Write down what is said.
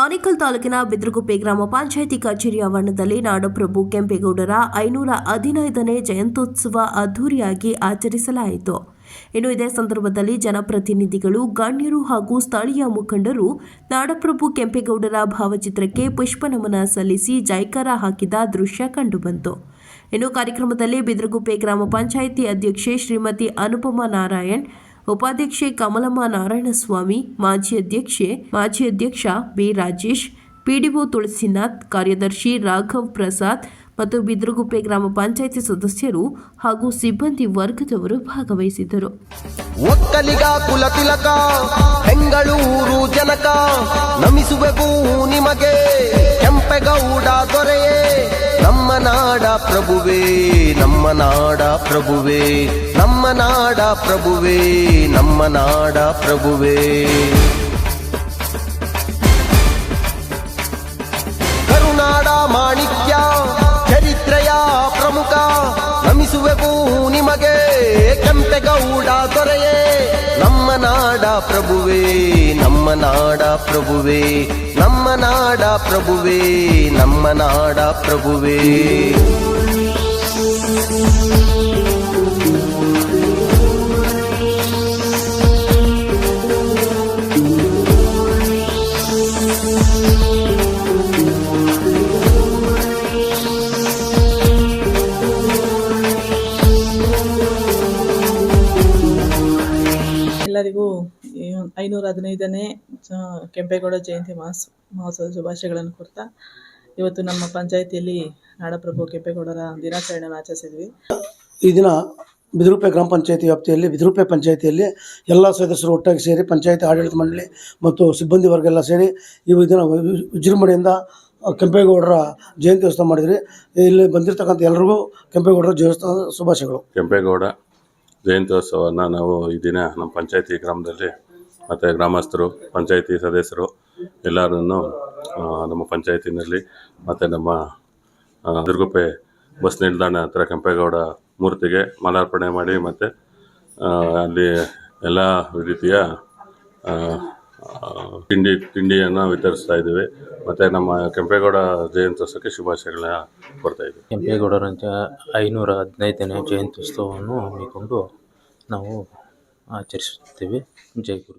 ಆನೇಕಲ್ ತಾಲೂಕಿನ ಬಿದ್ರಗುಪ್ಪೆ ಗ್ರಾಮ ಪಂಚಾಯಿತಿ ಕಚೇರಿ ಆವರಣದಲ್ಲಿ ನಾಡಪ್ರಭು ಕೆಂಪೇಗೌಡರ ಐನೂರ ಹದಿನೈದನೇ ಜಯಂತ್ಯೋತ್ಸವ ಅದ್ದೂರಿಯಾಗಿ ಆಚರಿಸಲಾಯಿತು. ಇನ್ನು ಇದೇ ಸಂದರ್ಭದಲ್ಲಿ ಜನಪ್ರತಿನಿಧಿಗಳು, ಗಣ್ಯರು ಹಾಗೂ ಸ್ಥಳೀಯ ಮುಖಂಡರು ನಾಡಪ್ರಭು ಕೆಂಪೇಗೌಡರ ಭಾವಚಿತ್ರಕ್ಕೆ ಪುಷ್ಪನಮನ ಸಲ್ಲಿಸಿ ಜೈಕಾರ ಹಾಕಿದ ದೃಶ್ಯ ಕಂಡುಬಂತು. ಇನ್ನು ಕಾರ್ಯಕ್ರಮದಲ್ಲಿ ಬಿದ್ರಗುಪ್ಪೆ ಗ್ರಾಮ ಪಂಚಾಯಿತಿ ಅಧ್ಯಕ್ಷೆ ಶ್ರೀಮತಿ ಅನುಪಮ ನಾರಾಯಣ್ ಉಪಾಧ್ಯಕ್ಷೆ ಕಮಲಮ್ಮ ನಾರಾಯಣಸ್ವಾಮಿ, ಮಾಜಿ ಅಧ್ಯಕ್ಷೆ, ಮಾಜಿ ಅಧ್ಯಕ್ಷ ಬಿ ರಾಜೇಶ್, ಪಿಡಿಒ ತುಳಸಿನಾಥ್, ಕಾರ್ಯದರ್ಶಿ ರಾಘವ್ ಪ್ರಸಾದ್ ಮತ್ತು ಬಿದ್ರಗುಪ್ಪೆ ಗ್ರಾಮ ಪಂಚಾಯಿತಿ ಸದಸ್ಯರು ಹಾಗೂ ಸಿಬ್ಬಂದಿ ವರ್ಗದವರು ಭಾಗವಹಿಸಿದ್ದರು. ಒಕ್ಕಲಿಗ ಕುಲ ತಿಲಕ ಬೆಂಗಳೂರು ಜನಕ ನಮಿಸುವೆವು ನಾಡ ಪ್ರಭುವೇ, ನಮ್ಮ ನಾಡ ಪ್ರಭುವೇ, ನಮ್ಮ ನಾಡ ಪ್ರಭುವೇ, ನಮ್ಮ ನಾಡ ಪ್ರಭುವೇ. ಕರುನಾಡ ಮಾಣಿಕ್ಯ, ಚರಿತ್ರೆಯ ಪ್ರಮುಖ ನಮಿಸುವೆವು ನಿಮಗೆ ಕೆಂಪೆಗೌಡ ದೊರೆಯೇ. ನಮ್ಮ ನಾಡ ಪ್ರಭುವೇ, ನಮ್ಮ ನಾಡ ಪ್ರಭುವೇ. ನಮ್ಮ ನಾಡ ಪ್ರಭುವೇ ನಮ್ಮ ನಾಡ ಪ್ರಭುವೇ ಎಲ್ಲರಿಗೂ ಈ ಐನೂರ ಹದಿನೈದನೇ ಕೆಂಪೇಗೌಡ ಜಯಂತಿ ಮಾಸ್ ಮಹೋತ್ಸವದ ಶುಭಾಶಯಗಳನ್ನು ಕೊಡ್ತಾ ಇವತ್ತು ನಮ್ಮ ಪಂಚಾಯಿತಿಯಲ್ಲಿ ನಾಡಪ್ರಭು ಕೆಂಪೇಗೌಡರ ದಿನಾಚರಣೆಯನ್ನು ಆಚರಿಸಿದ್ವಿ. ಈ ದಿನ ಬಿದರೂಪೆ ಗ್ರಾಮ ಪಂಚಾಯತಿ ವ್ಯಾಪ್ತಿಯಲ್ಲಿ ಬಿದರೂಪೆ ಪಂಚಾಯತಿಯಲ್ಲಿ ಎಲ್ಲ ಸದಸ್ಯರು ಒಟ್ಟಾಗಿ ಸೇರಿ ಪಂಚಾಯತಿ ಆಡಳಿತ ಮಂಡಳಿ ಮತ್ತು ಸಿಬ್ಬಂದಿ ವರ್ಗ ಎಲ್ಲ ಸೇರಿ ಈ ದಿನ ವಿಜೃಂಭಣೆಯಿಂದ ಕೆಂಪೇಗೌಡರ ಜಯಂತಿ ಉತ್ಸವ ಮಾಡಿದ್ರಿ. ಇಲ್ಲಿ ಬಂದಿರತಕ್ಕಂಥ ಎಲ್ರಿಗೂ ಕೆಂಪೇಗೌಡರ ಜಯೋತ್ಸವ ಶುಭಾಶಯಗಳು. ಕೆಂಪೇಗೌಡ ಜಯಂತ್ಯೋತ್ಸವವನ್ನು ನಾವು ಈ ದಿನ ನಮ್ಮ ಪಂಚಾಯತಿ ಗ್ರಾಮದಲ್ಲಿ ಮತ್ತು ಗ್ರಾಮಸ್ಥರು, ಪಂಚಾಯತಿ ಸದಸ್ಯರು ಎಲ್ಲರನ್ನು ನಮ್ಮ ಪಂಚಾಯತಿನಲ್ಲಿ ಮತ್ತು ನಮ್ಮ ದುರ್ಗುಪ್ಪೆ ಬಸ್ ನಿಲ್ದಾಣ ಹತ್ರ ಕೆಂಪೇಗೌಡ ಮೂರ್ತಿಗೆ ಮಾಲಾರ್ಪಣೆ ಮಾಡಿ ಮತ್ತು ಅಲ್ಲಿ ಎಲ್ಲ ರೀತಿಯ ತಿಂಡಿ ತಿಂಡಿಯನ್ನು ವಿತರಿಸ್ತಾ ಇದ್ದೀವಿ. ಮತ್ತು ನಮ್ಮ ಕೆಂಪೇಗೌಡ ಜಯಂತ್ಯೋತ್ಸವಕ್ಕೆ ಶುಭಾಶಯಗಳನ್ನ ಕೊಡ್ತಾ ಇದ್ದೀವಿ. ಕೆಂಪೇಗೌಡರ ಜ ಐನೂರ ಹದಿನೈದನೇ ಜಯಂತ್ಯುತ್ಸವವನ್ನು ಹಮ್ಮಿಕೊಂಡು ನಾವು ಆಚರಿಸುತ್ತೇವೆ ಜೈ ಗುರು.